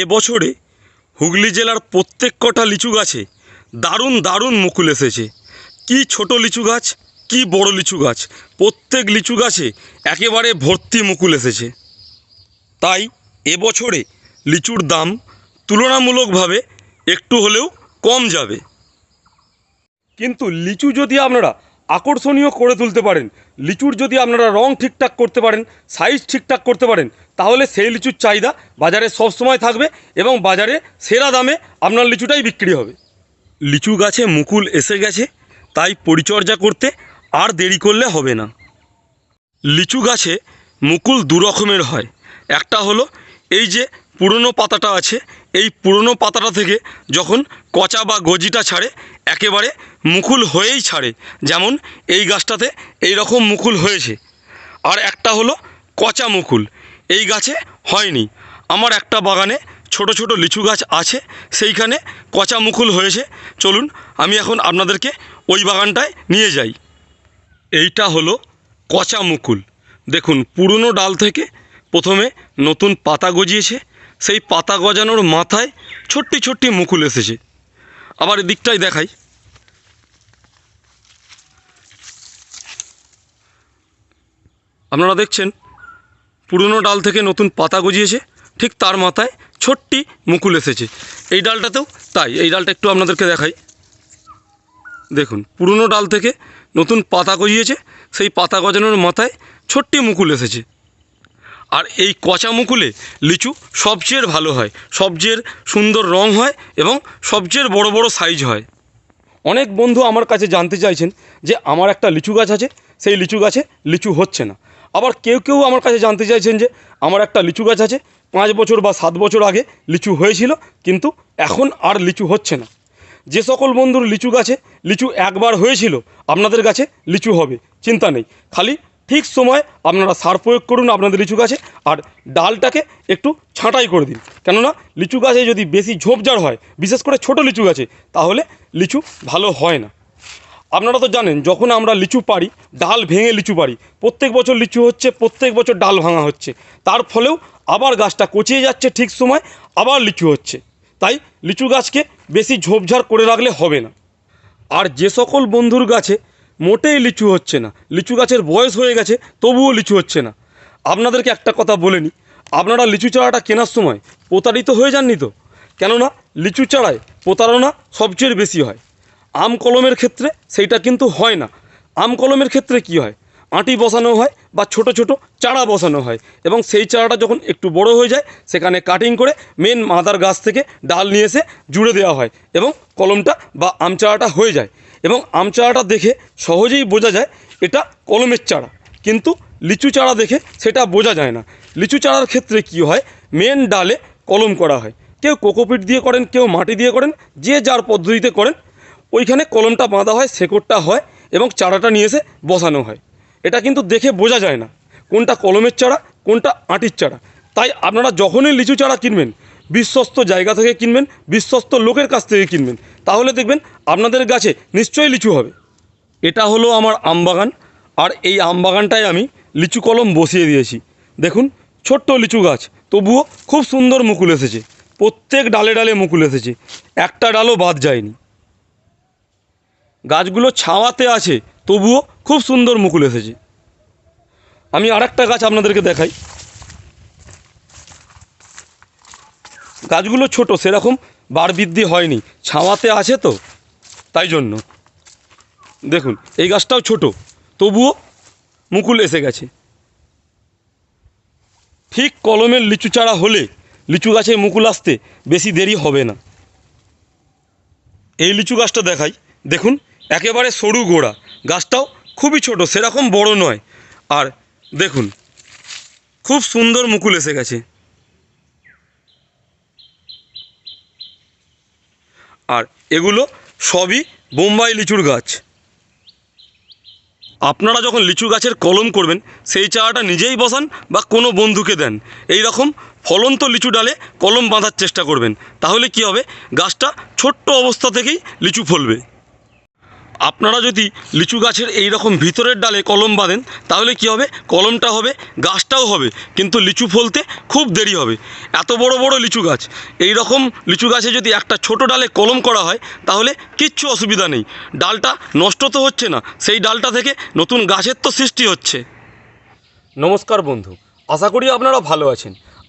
এবছরে হুগলি জেলার প্রত্যেক কটা লিচু গাছে দারুণ দারুণ মুকুল এসেছে। কি ছোট লিচু গাছ, কি বড় লিচু গাছ, প্রত্যেক লিচু গাছে একেবারে ভর্তি মুকুল এসেছে। তাই এবছরে লিচুর দাম তুলনামূলকভাবে একটু হলেও কম যাবে। কিন্তু লিচু যদি আপনারা আকর্ষণীয় করে তুলতে পারেন। লিচুর যদি আপনারা রং ঠিকঠাক করতে পারেন সাইজ ঠিকঠাক করতে পারেন, তাহলে সেই লিচুর চাহিদা বাজারে সব সময় থাকবে এবং বাজারে সেরা দামে আপনার লিচুটাই বিক্রি হবে। লিচু গাছে মুকুল এসে গেছে, তাই পরিচর্যা করতে আর দেরি করলে হবে না। লিচু গাছে মুকুল দু রকমের হয়। একটা হলো এই যে পুরনো পাতাটা আছে এই পুরনো পাতাটা থেকে যখন কচা বা গজিটা ছাড়ে, একেবারে মুকুল হয়েই ছাড়ে। যেমন এই গাছটাতে এই রকম মুকুল হয়েছে। আর একটা হলো কচা মুকুল। এই গাছে হয়নি। আমার একটা বাগানে ছোট ছোট লিচু গাছ আছে, সেইখানে কচা মুকুল হয়েছে। চলুন, আমি এখন আপনাদেরকে ওই বাগানটায় নিয়ে যাই। এইটা হলো কচা মুকুল। দেখুন, পুরনো ডাল থেকে প্রথমে নতুন পাতা গজিয়েছে সেই পাতা গজানোর মাথায় ছোট্টি ছোট্টি মুকুল এসেছে। আবার এদিকটাই দেখাই। আপনারা দেখছেন, পুরনো ডাল থেকে নতুন পাতা গজিয়েছে, ঠিক তার মাথায় ছোট্টি মুকুল এসেছে। এই ডালটাতেও তাই, এই ডালটা একটু আপনাদেরকে দেখাই। দেখুন, পুরনো ডাল থেকে নতুন পাতা গজিয়েছে, সেই পাতা গজানোর মাথায় ছোট্টি মুকুল এসেছে। আর এই কচা মুকুলে লিচু সবচেয়ে ভালো হয়, সবচেয়ে সুন্দর রং হয় এবং সবচেয়ে বড় বড় সাইজ হয়। অনেক বন্ধু আমার কাছে জানতে চাইছেন যে আমার একটা লিচু গাছ আছে, সেই লিচু গাছে লিচু হচ্ছে না। আবার কেউ কেউ আমার কাছে জানতে চাইছেন যে আমার একটা লিচু গাছ আছে, পাঁচ বছর বা সাত বছর আগে লিচু হয়েছিল, কিন্তু এখন আর লিচু হচ্ছে না। যে সকল বন্ধুর লিচু গাছে লিচু একবার হয়েছিল, আপনাদের গাছে লিচু হবে, চিন্তা নেই। খালি ঠিক সময় আপনারা সার প্রয়োগ করুন আপনাদের লিচু গাছে আর ডালটাকে একটু ছাঁটাই করে দিন। কেননা লিচু গাছে যদি বেশি ঝোপঝাড় হয়, বিশেষ করে ছোট লিচু গাছে, তাহলে লিচু ভালো হয় না। আপনারা তো জানেন, যখন আমরা লিচু পারি ডাল ভেঙে লিচু পারি প্রত্যেক বছর লিচু হচ্ছে, প্রত্যেক বছর ডাল ভাঙা হচ্ছে। তার ফলেও আবার গাছটা কচিয়ে যাচ্ছে ঠিক সময়, আবার লিচু হচ্ছে। তাই লিচু গাছকে বেশি ঝোপঝাড় করে রাখলে হবে না। আর যে সকল বন্ধুর গাছে মোটেই লিচু হচ্ছে না। লিচু গাছের বয়স হয়ে গেছে, তবুও লিচু হচ্ছে না। আপনাদেরকে একটা কথা বলে নিই আপনারা লিচু চারাটা কেনার সময় প্রতারিত হয়ে যাননি তো? কেননা লিচু চারায় প্রতারণা সবচেয়ে বেশি হয়। আম কলমের ক্ষেত্রে সেইটা কিন্তু হয় না। আম কলমের ক্ষেত্রে কি হয়? আঁটি বসানো হয় বা ছোট ছোট চারা বসানো হয় এবং সেই চারাটা যখন একটু বড় হয়ে যায়, সেখানে কাটিং করে মেন মাদার গাছ থেকে ডাল নিয়ে এসে জুড়ে দেওয়া হয় এবং কলমটা বা আম চারাটা হয়ে যায় এবং আম চারাটা দেখে সহজেই বোঝা যায় এটা কলমের চারা। কিন্তু লিচু চারা দেখে সেটা বোঝা যায় না। লিচু চারার ক্ষেত্রে কি হয়? মেন ডালে কলম করা হয়। কেউ কোকোপিট দিয়ে করেন, কেউ মাটি দিয়ে করেন, যে যার পদ্ধতিতে করেন, ওইখানে কলমটা বাঁধা হয়, শেকড়টা হয় এবং চারাটা নিয়ে এসে বসানো হয়। এটা কিন্তু দেখে বোঝা যায় না। কোনটা কলমের চারা, কোনটা আটির চারা। তাই আপনারা যখনই লিচু চারা কিনবেন, বিশ্বস্ত জায়গা থেকে কিনবেন, বিশ্বস্ত লোকের কাছ থেকে কিনবেন, তাহলে দেখবেন আপনাদের গাছে নিশ্চয়ই লিচু হবে। এটা হলো আমার আম বাগান আর এই আম বাগানটায় আমি লিচু কলম বসিয়ে দিয়েছি। দেখুন, ছোট্ট লিচু গাছ, তবুও খুব সুন্দর মুকুল এসেছে। প্রত্যেক ডালে ডালে মুকুল এসেছে। একটা ডালও বাদ যায়নি। গাছগুলো ছাওয়াতে আছে, তবুও খুব সুন্দর মুকুল এসেছে। আমি আরেকটা গাছ আপনাদেরকে দেখাই। গাছগুলো ছোট, সেরকম বার বৃদ্ধি হয়নি, ছাওয়াতে আছে তো, তাই জন্য। দেখুন, এই গাছটাও ছোট, তবুও মুকুল এসে গেছে। ঠিক কলমের লিচু চারা হলে লিচু গাছে মুকুল আসতে বেশি দেরি হবে না। এই লিচু গাছটা দেখাই, দেখুন। একেবারে সরু গোড়া। গাছটাও খুবই ছোট, সেরকম বড় নয়। আর দেখুন, খুব সুন্দর মুকুল এসে গেছে। আর এগুলো সবই বোম্বাই লিচুর গাছ। আপনারা যখন লিচু গাছের কলম করবেন, সেই চারাটা নিজেই বসান বা কোনো বন্ধুকে দেন। এই রকম ফলন্ত লিচু ডালে কলম বাঁধার চেষ্টা করবেন। তাহলে কি হবে? গাছটা ছোট্ট অবস্থা থেকেই লিচু ফলবে। আপনারা যদি লিচু গাছের এই রকম ভিতরের ডালে কলম বাঁধেন, তাহলে কি হবে? কলমটা হবে, গাছটাও হবে, কিন্তু লিচু ফলতে খুব দেরি হবে। এত বড় বড় লিচু গাছ, এই রকম লিচু গাছে যদি একটা ছোট ডালে কলম করা হয়, তাহলে কিচ্ছু অসুবিধা নেই। ডালটা নষ্ট তো হচ্ছে না, সেই ডালটা থেকে নতুন গাছের তো সৃষ্টি হচ্ছে। নমস্কার বন্ধু, আশা করি আপনারা ভালো আছেন।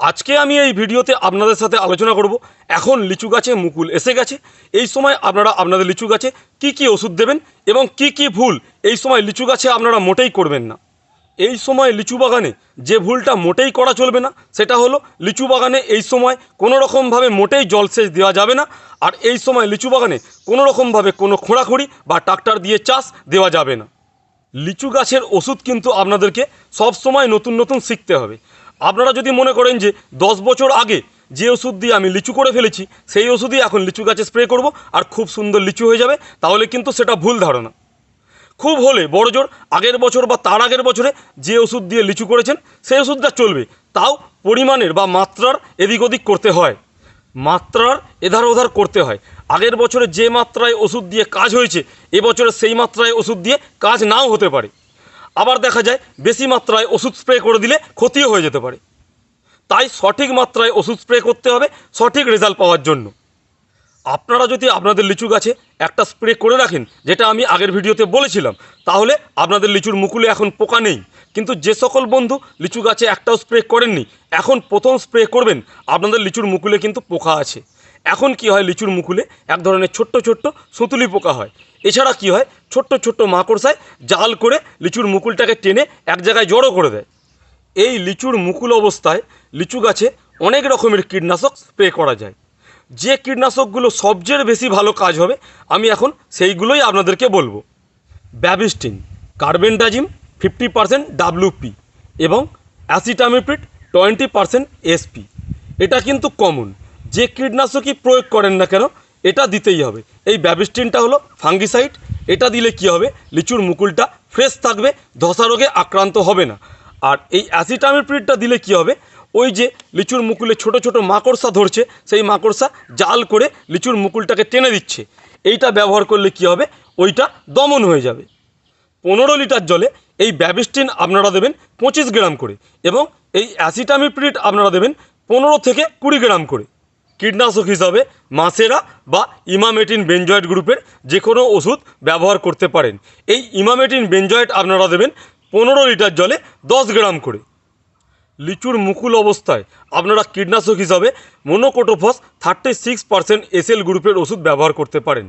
আজকে আমি এই ভিডিওতে আপনাদের সাথে আলোচনা করব। এখন লিচু গাছে মুকুল এসে গেছে। এই সময় আপনারা আপনাদের লিচু গাছে কি কি ওষুধ দেবেন এবং কি কি ভুল এই সময় লিচু গাছে আপনারা মোটেই করবেন না। এই সময় লিচু বাগানে যে ভুলটা মোটেই করা চলবে না, সেটা হলো লিচু বাগানে এই সময় কোনো রকমভাবে মোটেই জলসেচ দেওয়া যাবে না আর এই সময় লিচু বাগানে কোনো রকমভাবে কোনো খোঁড়াখুঁড়ি বা ট্রাক্টর দিয়ে চাষ দেওয়া যাবে না। লিচু গাছের ওষুধ কিন্তু আপনাদেরকে সব সময় নতুন নতুন শিখতে হবে। আপনারা যদি মনে করেন যে দশ বছর আগে যে ওষুধ দিয়ে আমি লিচু করে ফেলেছি, সেই ওষুধই এখন লিচু গাছে স্প্রে করব আর খুব সুন্দর লিচু হয়ে যাবে, তাহলে কিন্তু সেটা ভুল ধারণা। খুব হলে বড় জোর আগের বছর বা তার আগের বছরে যে ওষুধ দিয়ে লিচু করেছেন, সেই ওষুধটা চলবে। তাও পরিমাণের বা মাত্রার এদিক ওদিক করতে হয়। মাত্রার এধার ওধার করতে হয়। আগের বছরে যে মাত্রায় ওষুধ দিয়ে কাজ হয়েছে, এবছরে সেই মাত্রায় ওষুধ দিয়ে কাজ নাও হতে পারে। আবার দেখা যায় বেশি মাত্রায় ওষুধ স্প্রে করে দিলে ক্ষতিও হয়ে যেতে পারে। তাই সঠিক মাত্রায় ওষুধ স্প্রে করতে হবে সঠিক রেজাল্ট পাওয়ার জন্য। আপনারা যদি আপনাদের লিচু গাছে একটা স্প্রে করে রাখেন, যেটা আমি আগের ভিডিওতে বলেছিলাম, তাহলে আপনাদের লিচুর মুকুলে এখন পোকা নেই। কিন্তু যে সকল বন্ধু লিচু গাছে একটাও স্প্রে করেননি, এখন প্রথম স্প্রে করবেন, আপনাদের লিচুর মুকুলে কিন্তু পোকা আছে। এখন কি হয় লিচুর মুকুলে? এক ধরনের ছোট্ট ছোট্ট সুতুলি পোকা হয়। এছাড়া কি হয়? ছোট্ট ছোট্ট মাকড়সায় জাল করে লিচুর মুকুলটাকে টেনে এক জায়গায় জড়ো করে দেয়। এই লিচুর মুকুল অবস্থায় লিচু গাছে অনেক রকমের কীটনাশক স্প্রে করা যায়। যে কীটনাশকগুলো সবচেয়ে বেশি ভালো কাজ হবে, আমি এখন সেইগুলোই আপনাদেরকে বলব। Bavistin carbendazim fifty percent WP এবং অ্যাসিটামিপ্রিড টোয়েন্টি পার্সেন্ট এসপি এটা কিন্তু কমন। যে কীটনাশকই প্রয়োগ করেন না কেন, এটা দিতেই হবে। এই ব্যাবিস্টিনটা হলো ফাঙ্গিসাইড, এটা দিলে কি হবে? লিচুর মুকুলটা ফ্রেশ থাকবে, ধসা রোগে আক্রান্ত হবে না। আর এই অ্যাসিটামিপ্রিডটা দিলে কি হবে? ওই যে লিচুর মুকুলে ছোট ছোট মাকড়সা ধরছে, সেই মাকড়সা জাল করে লিচুর মুকুলটাকে টেনে দিচ্ছে। এইটা ব্যবহার করলে কি হবে? ওইটা দমন হয়ে যাবে। পনেরো লিটার জলে এই ব্যাবিস্টিন আপনারা দেবেন পঁচিশ গ্রাম করে এবং এই অ্যাসিটামিপ্রিড আপনারা দেবেন পনেরো থেকে কুড়ি গ্রাম করে। কীটনাশক হিসাবে মাসেরা বা ইমামেটিন বেঞ্জয়েড গ্রুপের যে কোনো ওষুধ ব্যবহার করতে পারেন। এই ইমামেটিন বেঞ্জয়েড আপনারা দেবেন পনেরো লিটার জলে দশ গ্রাম করে। লিচুর মুকুল অবস্থায় আপনারা কীটনাশক হিসাবে monocrotophos thirty six percent SL গ্রুপের ওষুধ ব্যবহার করতে পারেন।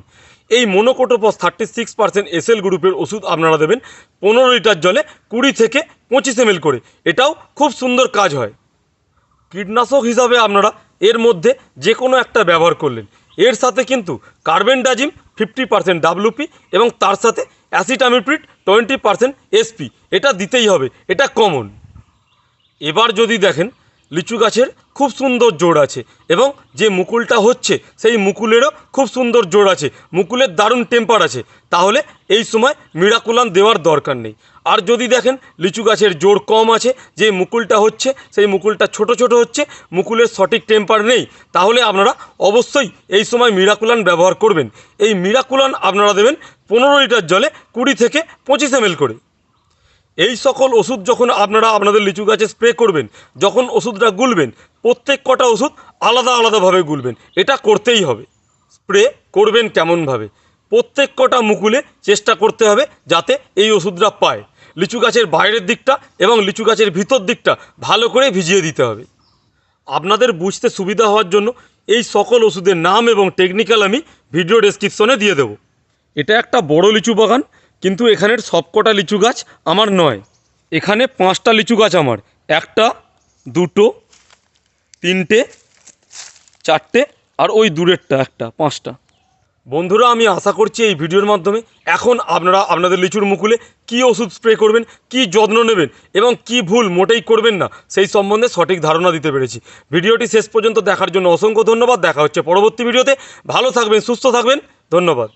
এই monocrotophos thirty six percent SL গ্রুপের ওষুধ আপনারা দেবেন পনেরো লিটার জলে কুড়ি থেকে পঁচিশ এমএল করে। এটাও খুব সুন্দর কাজ হয়। কীটনাশক হিসাবে আপনারা এর মধ্যে যে কোনো একটা ব্যবহার করলেন। এর সাথে কিন্তু কার্বেন্ডাজিম ফিফটি পার্সেন্ট ডাব্লুপি এবং তার সাথে অ্যাসিটামিপ্রিড টোয়েন্টি পার্সেন্ট এসপি। এটা দিতেই হবে, এটা কমন। এবার যদি দেখেন লিচু গাছের খুব সুন্দর জোড় আছে এবং যে মুকুলটা হচ্ছে, সেই মুকুলেরও খুব সুন্দর জোড় আছে। মুকুলের দারুণ টেম্পার আছে। তাহলে এই সময় মিরাকুলান দেওয়ার দরকার নেই। আর যদি দেখেন লিচু গাছের জোর কম আছে, যে মুকুলটা হচ্ছে, সেই মুকুলটা ছোট ছোট হচ্ছে, মুকুলের সঠিক টেম্পার নেই, তাহলে আপনারা অবশ্যই এই সময় মিরাকুলান ব্যবহার করবেন। এই মিরাকুলান আপনারা দেবেন পনেরো লিটার জলে কুড়ি থেকে পঁচিশ এমএল করে। এই সকল ওষুধ যখন আপনারা আপনাদের লিচু গাছে স্প্রে করবেন, যখন ওষুধটা গুলবেন, প্রত্যেক কটা ওষুধ আলাদা আলাদাভাবে গুলবেন। এটা করতেই হবে। স্প্রে করবেন কেমনভাবে? প্রত্যেক কটা মুকুলে চেষ্টা করতে হবে যাতে এই ওষুধটা পায়। লিচু গাছের বাইরের দিকটা এবং লিচু গাছের ভিতর দিকটা ভালো করে ভিজিয়ে দিতে হবে। আপনাদের বুঝতে সুবিধা হওয়ার জন্য এই সকল ওষুধের নাম এবং টেকনিক্যাল আমি ভিডিও ডেসক্রিপশনে দিয়ে দেবো। এটা একটা বড় লিচু বাগান। কিন্তু এখানের সবকটা লিচু গাছ আমার নয়। এখানে পাঁচটা লিচু গাছ আমার। একটা, দুটো, তিনটে, চারটে আর ওই দূরেরটা একটা, পাঁচটা। বন্ধুরা, আমি আশা করছি এই ভিডিওর মাধ্যমে এখন আপনারা আপনাদের লিচুর মুকুলে কী ওষুধ স্প্রে করবেন, কী যত্ন নেবেন এবং কী ভুল মোটেই করবেন না, সেই সম্বন্ধে সঠিক ধারণা দিতে পেরেছি। ভিডিওটি শেষ পর্যন্ত দেখার জন্য অসংখ্য ধন্যবাদ। দেখা হচ্ছে পরবর্তী ভিডিওতে। ভালো থাকবেন, সুস্থ থাকবেন। ধন্যবাদ।